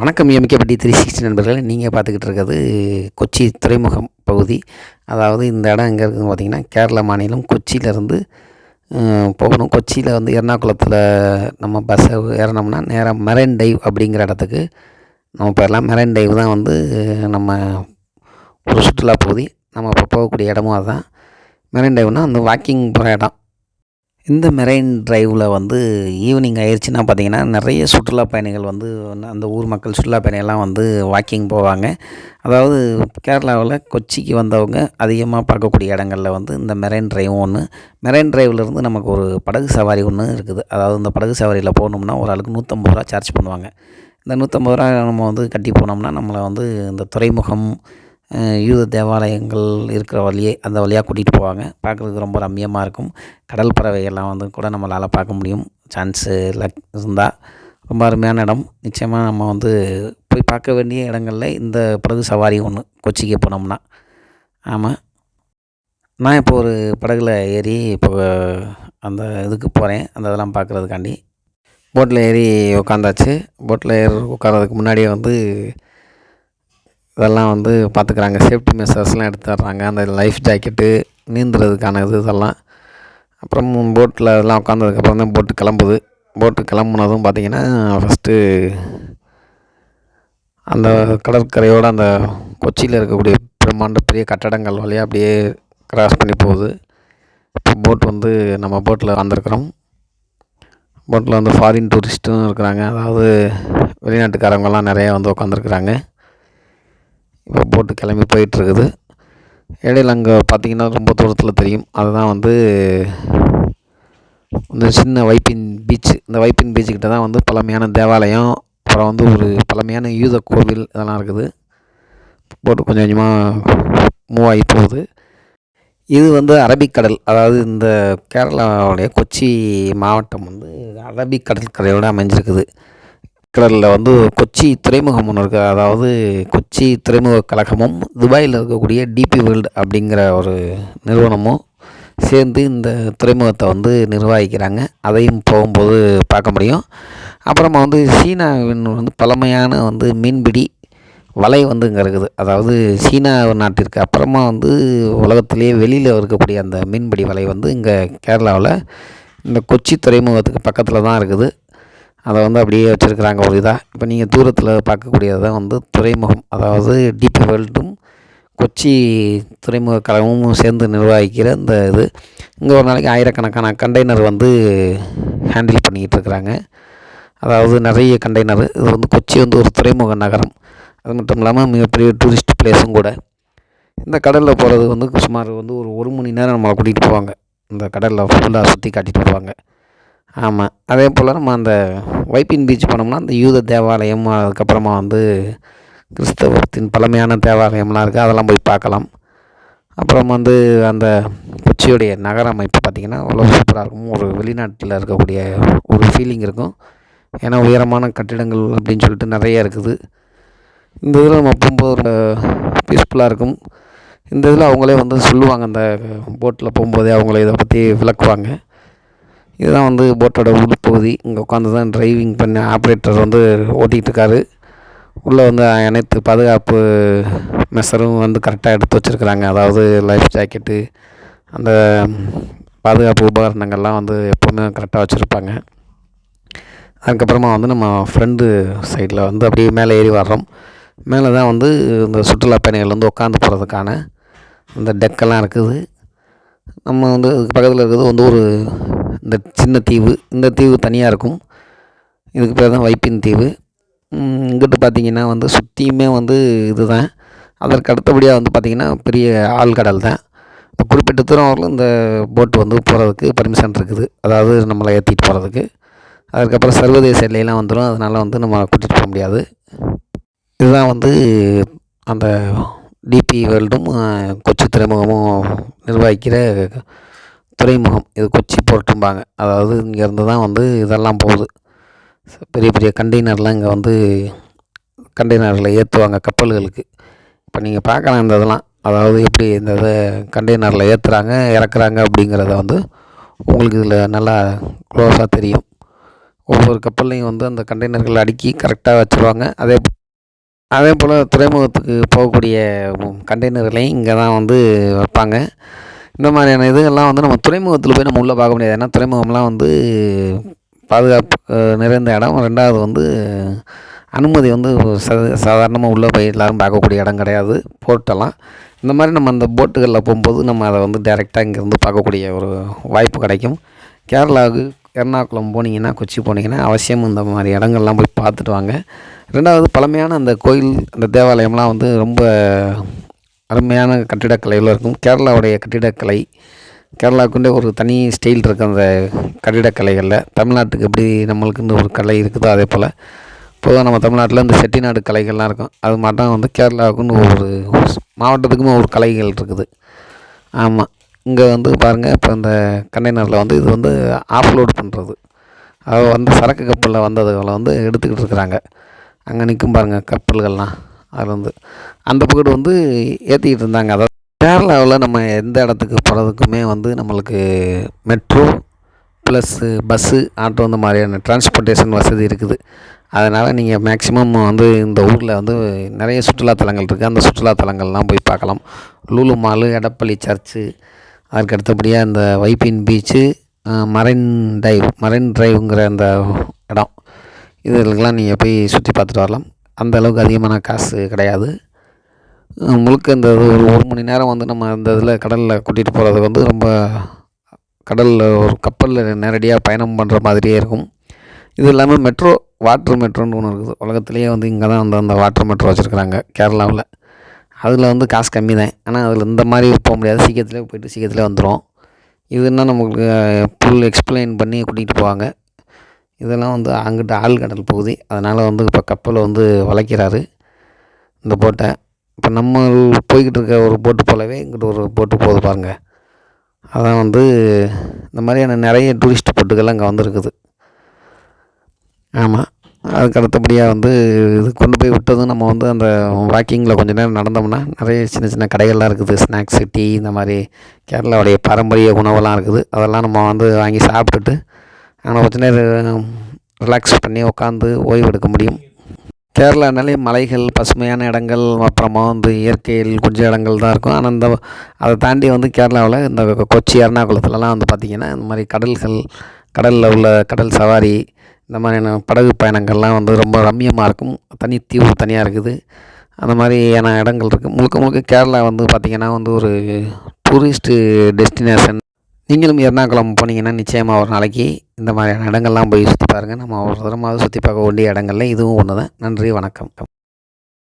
வணக்கம் எமிக்கப்பட்டி three sixty நண்பர்களை. நீங்கள் பார்த்துக்கிட்டு இருக்கிறது கொச்சி துறைமுகம் பகுதி. அதாவது இந்த இடம் எங்கே இருக்குதுன்னு பார்த்தீங்கன்னா கேரளா மாநிலம் கொச்சியிலேருந்து போகணும். கொச்சியில் வந்து எர்ணாகுளத்தில் நம்ம பஸ்ஸை ஏறினோம்னா நேராக மெரைன் டைவ் அப்படிங்கிற இடத்துக்கு நம்ம போயிடலாம். மெரைன் டைவ் தான் வந்து நம்ம ஒரு சுற்றுலா பகுதி. நம்ம இப்போ போகக்கூடிய இடமும் அதுதான். மெரைன் டைவ்னால் அந்த வாக்கிங் போகிற இடம். இந்த மெரைன் டிரைவில் வந்து ஈவினிங் ஆயிடுச்சுன்னா பார்த்தீங்கன்னா நிறைய சுற்றுலா பயணிகள் வந்து அந்த ஊர் மக்கள் சுற்றுலா பயணிகள்லாம் வந்து வாக்கிங் போவாங்க. அதாவது கேரளாவில் கொச்சிக்கு வந்தவங்க அதிகமாக பார்க்கக்கூடிய இடங்களில் வந்து இந்த மெரைன் டிரைவும் ஒன்று மெரைன் ட்ரைவ்லேருந்து நமக்கு ஒரு படகு சவாரி ஒன்று இருக்குது. அதாவது இந்த படகு சவாரியில் போகணும்னா ஒரு ஆளுக்கு நூற்றம்பது ரூபா சார்ஜ் பண்ணுவாங்க. இந்த நூற்றம்பது ரூபா நம்ம வந்து கட்டி போனோம்னா நம்மளை வந்து இந்த துறைமுகம் யூத தேவாலயங்கள் இருக்கிற வழியே அந்த வழியாக கூட்டிகிட்டு போவாங்க. பார்க்குறதுக்கு ரொம்ப ரம்மியமாக இருக்கும். கடல் பறவைகள்லாம் வந்து கூட நம்மளால் பார்க்க முடியும். சான்ஸு லக் இருந்தால் ரொம்ப அருமையான இடம். நிச்சயமாக நம்ம வந்து போய் பார்க்க வேண்டிய இடங்களில் இந்த படகு சவாரி ஒன்று கொச்சிக்கு போனோம்னா. ஆமாம் நான் இப்போ ஒரு படகுல ஏறி இப்போ அந்த இதுக்கு போகிறேன் அந்த இதெல்லாம் பார்க்குறதுக்காண்டி. போட்டில் ஏறி உட்காந்தாச்சு போட்டில் ஏறி உட்காரதுக்கு முன்னாடியே வந்து இதெல்லாம் வந்து பார்த்துக்குறாங்க. சேஃப்டி மெஷர்ஸ்லாம் எடுத்துடுறாங்க அந்த லைஃப் ஜாக்கெட்டு நீந்துறதுக்கான இது இதெல்லாம். அப்புறம் போட்டில் அதெல்லாம் உட்காந்ததுக்கப்புறம் தான் போட்டு கிளம்புது. போட்டு கிளம்புனதும் பார்த்திங்கன்னா ஃபஸ்ட்டு அந்த கடற்கரையோடு அந்த கொச்சியில் இருக்கக்கூடிய பிரம்மாண்ட பெரிய கட்டடங்கள் வழியாக அப்படியே கிராஸ் பண்ணி போகுது. இப்போ போட் வந்து நம்ம போட்டில் வந்திருக்கிறோம். போட்டில் வந்து ஃபாரின் டூரிஸ்ட்டும் இருக்கிறாங்க. அதாவது வெளிநாட்டுக்காரங்கெல்லாம் நிறையா வந்து உட்காந்துருக்குறாங்க இப்போ போட்டு கிளம்பி போயிட்டுருக்குது. இடையில அங்கே பார்த்திங்கன்னா ரொம்ப தூரத்தில் தெரியும். அதுதான் வந்து இந்த சின்ன வைப்பின் பீச் இந்த வைப்பின் பீச்சுக்கிட்ட தான் வந்து பழமையான தேவாலயம். அப்புறம் வந்து ஒரு பழமையான யூத கோவில் இதெல்லாம் இருக்குது. போட்டு கொஞ்சம் கொஞ்சமாக மூவ் ஆகி போகுது. இது வந்து அரபிக்கடல். அதாவது இந்த கேரளாவுடைய கொச்சி மாவட்டம் வந்து அரபிக்கடல் கரையோடு அமைஞ்சிருக்குது. கடலில் வந்து கொச்சி துறைமுகம் ஒன்று இருக்குது அதாவது கொச்சி துறைமுக கழகமும் துபாயில் இருக்கக்கூடிய டிபி வேர்ல்டு அப்படிங்கிற ஒரு நிறுவனமும் சேர்ந்து இந்த துறைமுகத்தை வந்து நிர்வகிக்கிறாங்க. அதையும் போகும்போது பார்க்க முடியும். அப்புறமா வந்து சீனாவின் வந்து பழமையான வந்து மீன்பிடி வலை வந்து இங்கே இருக்குது. அதாவது சீனா நாட்டிற்கு அப்புறமா வந்து உலகத்திலேயே வெளியில் இருக்கக்கூடிய அந்த மீன்பிடி வலை வந்து இங்கே கேரளாவில் இந்த கொச்சி துறைமுகத்துக்கு பக்கத்தில் தான் இருக்குது. அதை வந்து அப்படியே வச்சுருக்குறாங்க ஒரு இதாக இப்போ நீங்கள் தூரத்தில் பார்க்கக்கூடியது தான் வந்து துறைமுகம் அதாவது டிபி வேர்ல்டும் கொச்சி துறைமுக கழகமும் சேர்ந்து நிர்வகிக்கிற இந்த இது. இங்கே ஒரு நாளைக்கு ஆயிரக்கணக்கான கண்டெய்னர் வந்து ஹேண்டில் பண்ணிக்கிட்டு இருக்கிறாங்க. அதாவது நிறைய கண்டெய்னர் இது வந்து கொச்சி வந்து ஒரு துறைமுக நகரம். அது மட்டும் இல்லாமல் மிகப்பெரிய டூரிஸ்ட் பிளேஸும் கூட. இந்த கடலில் போகிறது வந்து சுமார் வந்து ஒரு ஒரு மணி நேரம் நம்மளை கூட்டிகிட்டு போவாங்க. இந்த கடலில் ஃபுல்லாக சுற்றி காட்டிகிட்டு போவாங்க. ஆமாம் அதே போல் நம்ம அந்த வைப்பின் பீச் போனோம்னா அந்த யூத தேவாலயம் அதுக்கப்புறமா வந்து கிறிஸ்தவத்தின் பழமையான தேவாலயம்லாம் இருக்குது அதெல்லாம் போய் பார்க்கலாம். அப்புறம் வந்து அந்த கொச்சியுடைய நகர அமைப்பு பார்த்திங்கன்னா அவ்வளோ சூப்பராக இருக்கும். ஒரு வெளிநாட்டில் இருக்கக்கூடிய ஒரு ஃபீலிங் இருக்கும். ஏன்னா உயரமான கட்டிடங்கள் அப்படின்னு சொல்லிட்டு நிறைய இருக்குது. இந்த இதில் நம்ம போகும்போது ஒரு பீஸ்ஃபுல்லாக இருக்கும். இந்த இதில் அவங்களே வந்து சொல்லுவாங்க அந்த போட்டில் போகும்போதே அவங்களே இதை பற்றி விளக்குவாங்க. இதுதான் வந்து போட்டோட உள்பகுதி. இங்கே உட்காந்து தான் டிரைவிங் பண்ண ஆப்ரேட்டர் வந்து ஓட்டிகிட்டு இருக்காரு உள்ளே வந்து அனைத்து பாதுகாப்பு மெஷரும் வந்து கரெக்டாக எடுத்து வச்சுருக்குறாங்க. அதாவது லைஃப் ஜாக்கெட்டு அந்த பாதுகாப்பு உபகரணங்கள்லாம் வந்து எப்போவுமே கரெக்டாக வச்சுருப்பாங்க. அதுக்கப்புறமா வந்து நம்ம ஃப்ரெண்டு சைடில் வந்து அப்படியே மேலே ஏறி வர்றோம். மேலே தான் வந்து இந்த சுற்றுலா பயணிகள் வந்து உட்காந்து போகிறதுக்கான அந்த டெக்கெல்லாம் இருக்குது. நம்ம வந்து அதுக்கு பக்கத்தில் இருக்கிறது வந்து ஒரு இந்த சின்ன தீவு இந்த தீவு தனியாக இருக்கும். இதுக்கு பேர் தான் வைப்பின் தீவு. இங்கிட்டு பார்த்திங்கன்னா வந்து சுற்றியுமே வந்து இது தான் அதற்கு அடுத்தபடியாக வந்து பார்த்திங்கன்னா பெரிய ஆழ்கடல் தான். இப்போ குறிப்பிட்ட தூரம் வரலும் இந்த போட்டு வந்து போகிறதுக்கு பர்மிஷன் இருக்குது. அதாவது நம்மளை ஏற்றிட்டு போகிறதுக்கு அதுக்கப்புறம் சர்வதேச எல்லையெல்லாம் வந்துடும் அதனால் வந்து நம்ம கூட்டிகிட்டு போக முடியாது. இதுதான் வந்து அந்த டிபி வேர்ல்டும் கொச்சி துறைமுகமும் நிர்வகிக்கிற துறைமுகம். இது கொச்சி போர்ட்டும்பாங்க. அதாவது இங்கேருந்து தான் வந்து இதெல்லாம் போகுது. பெரிய பெரிய கண்டெய்னர்லாம் இங்கே வந்து கண்டெய்னரில் ஏற்றுவாங்க கப்பல்களுக்கு. இப்போ நீங்கள் பார்க்கலாம் இந்த இதெல்லாம். அதாவது எப்படி இந்த இதை கண்டெய்னரில் ஏற்றுறாங்க இறக்குறாங்க அப்படிங்கிறத வந்து உங்களுக்கு இதில் நல்லா க்ளோஸாக தெரியும். ஒவ்வொரு கப்பல்லையும் வந்து அந்த கண்டெய்னர்கள் அடுக்கி கரெக்டாக வச்சுருவாங்க. அதே அதே போல் துறைமுகத்துக்கு போகக்கூடிய கண்டெய்னர்களையும் இங்கே தான் வந்து வைப்பாங்க. இந்த மாதிரியான இதுகள்லாம் வந்து நம்ம துறைமுகத்தில் போய் நம்ம உள்ளே பார்க்க முடியாது. ஏன்னா துறைமுகம்லாம் வந்து பாதுகாப்பு நிறைந்த இடம். ரெண்டாவது வந்து அனுமதி வந்து சாதாரணமாக உள்ளே போய் எல்லோரும் பார்க்கக்கூடிய இடம் கிடையாது. போட்டெல்லாம் இந்த மாதிரி நம்ம அந்த போட்டுகளில் போகும்போது நம்ம அதை வந்து டேரெக்டாக இங்கேருந்து பார்க்கக்கூடிய ஒரு வாய்ப்பு கிடைக்கும். கேரளாவுக்கு எர்ணாகுளம் போனீங்கன்னா கொச்சி போனீங்கன்னா அவசியம் இந்த மாதிரி இடங்கள்லாம் போய் பார்த்துட்டு வாங்க. ரெண்டாவது பழமையான அந்த கோயில் அந்த தேவாலயம்லாம் வந்து ரொம்ப அருமையான கட்டிடக்கலையில் இருக்கும். கேரளாவுடைய கட்டிடக்கலை கேரளாவுக்குண்டே ஒரு தனி ஸ்டைல் இருக்குது அந்த கட்டிடக்கலைகளில். தமிழ்நாட்டுக்கு எப்படி நம்மளுக்குன்னு ஒரு கலை இருக்குதோ அதே போல். பொதுவாக நம்ம தமிழ்நாட்டில் இந்த செட்டிநாடு கலைகள்லாம் இருக்கும். அது மட்டும் வந்து கேரளாவுக்குன்னு ஒரு மாவட்டத்துக்குமே ஒரு கலைகள் இருக்குது. ஆமாம் இங்கே வந்து பாருங்கள் இப்போ இந்த கண்டெய்னரில் வந்து இது வந்து ஆஃப்லோட் பண்ணுறது அது வந்து சரக்கு கப்பலில் வந்ததுகளை வந்து எடுத்துக்கிட்டு இருக்கிறாங்க. அங்கே நிற்கும் பாருங்கள் கப்பல்கள்லாம். அதில் வந்து அந்த பக்கத்து வந்து ஏற்றிக்கிட்டு இருந்தாங்க. அதாவது கேரளாவில் நம்ம எந்த இடத்துக்கு போகிறதுக்குமே வந்து நம்மளுக்கு மெட்ரோ ப்ளஸ்ஸு பஸ்ஸு ஆட்டோ இந்த மாதிரியான டிரான்ஸ்போர்ட்டேஷன் வசதி இருக்குது. அதனால் நீங்கள் மேக்ஸிமம் வந்து இந்த ஊரில் வந்து நிறைய சுற்றுலாத்தலங்கள் இருக்குது அந்த சுற்றுலாத்தலங்கள்லாம் போய் பார்க்கலாம். லூலு மாலு எடப்பள்ளி சர்ச்சு அதுக்கு அடுத்தபடியாக இந்த Vypin beach marine dive marine ட்ரைவுங்கிற அந்த இடம். இதுகளுக்கெல்லாம் நீங்கள் போய் சுற்றி பார்த்துட்டு வரலாம். அந்த அளவுக்கு அதிகமான காசு கிடையாது. முழுக்க இந்த ஒரு ஒரு மணி நேரம் வந்து நம்ம அந்த இதில் கடலில் கூட்டிகிட்டு போகிறது வந்து ரொம்ப கடலில் ஒரு கப்பலில் நேரடியாக பயணம் பண்ணுற மாதிரியே இருக்கும். இது இல்லாமல் மெட்ரோ வாட்ரு மெட்ரோன்னு ஒன்று இருக்குது. உலகத்துலேயே வந்து இங்கே தான் வந்து அந்த வாட்ரு மெட்ரோ வச்சுருக்குறாங்க கேரளாவில். அதில் வந்து காசு கம்மி தான். ஆனால் அதில் இந்த மாதிரி போக முடியாது. சீக்கிரத்துலேயே போய்ட்டு சீக்கிரத்துலேயே வந்துடும் இதுன்னா நமக்கு ஃபுல் எக்ஸ்பிளைன் பண்ணி கூட்டிகிட்டு போவாங்க. இதெல்லாம் வந்து அங்கிட்ட ஆழ்கடல் பகுதி. அதனால் வந்து இப்போ கப்பலை வந்து வளைக்கிறாரு இந்த போட்டை. இப்போ நம்ம போய்கிட்டு இருக்க ஒரு போட்டு போலவே இங்கிட்ட ஒரு போட்டு போகுது பாருங்கள் அதான் வந்து இந்த மாதிரியான நிறைய டூரிஸ்ட் போட்டுகள்லாம் அங்கே வந்துருக்குது. ஆமாம் அதுக்கு அடுத்தபடியாக வந்து இது கொண்டு போய் விட்டதும் நம்ம வந்து அந்த வாக்கிங்கில் கொஞ்ச நேரம் நடந்தோம்னா நிறைய சின்ன சின்ன கடைகள்லாம் இருக்குது. ஸ்நாக்ஸு டீ இந்த மாதிரி கேரளாவுடைய பாரம்பரிய உணவெல்லாம் இருக்குது. அதெல்லாம் நம்ம வந்து வாங்கி சாப்பிட்டுட்டு அங்கே பார்த்தீங்கன்னா ரிலாக்ஸ் பண்ணி உட்காந்து ஓய்வு எடுக்க முடியும். கேரளானாலே மலைகள் பசுமையான இடங்கள் அப்புறமா வந்து இயற்கையில் கொஞ்சம் இடங்கள் தான் இருக்கும். ஆனால் இந்த அதை தாண்டி வந்து கேரளாவில் இந்த கொச்சி எர்ணாகுளத்துலலாம் வந்து பார்த்திங்கன்னா இந்த மாதிரி கடல்கள் கடலில் உள்ள கடல் சவாரி இந்த மாதிரியான படகு பயணங்கள்லாம் வந்து ரொம்ப ரம்மியமாக இருக்கும். தனி தீவு தனியாக இருக்குது. அந்த மாதிரியான இடங்கள் இருக்குது முழுக்க முழுக்க கேரளா வந்து பார்த்திங்கன்னா வந்து ஒரு டூரிஸ்ட்டு டெஸ்டினேஷன் நீங்களும் எர்ணாகுளம் போனீங்கன்னா நிச்சயமாக ஒரு நாளைக்கு இந்த மாதிரியான இடங்கள்லாம் போய் சுற்றி பாருங்கள் நம்ம ஒரு தரமாவது சுற்றி பார்க்க வேண்டிய இடங்கள்ல இதுவும் ஒன்று தான் நன்றி வணக்கம்.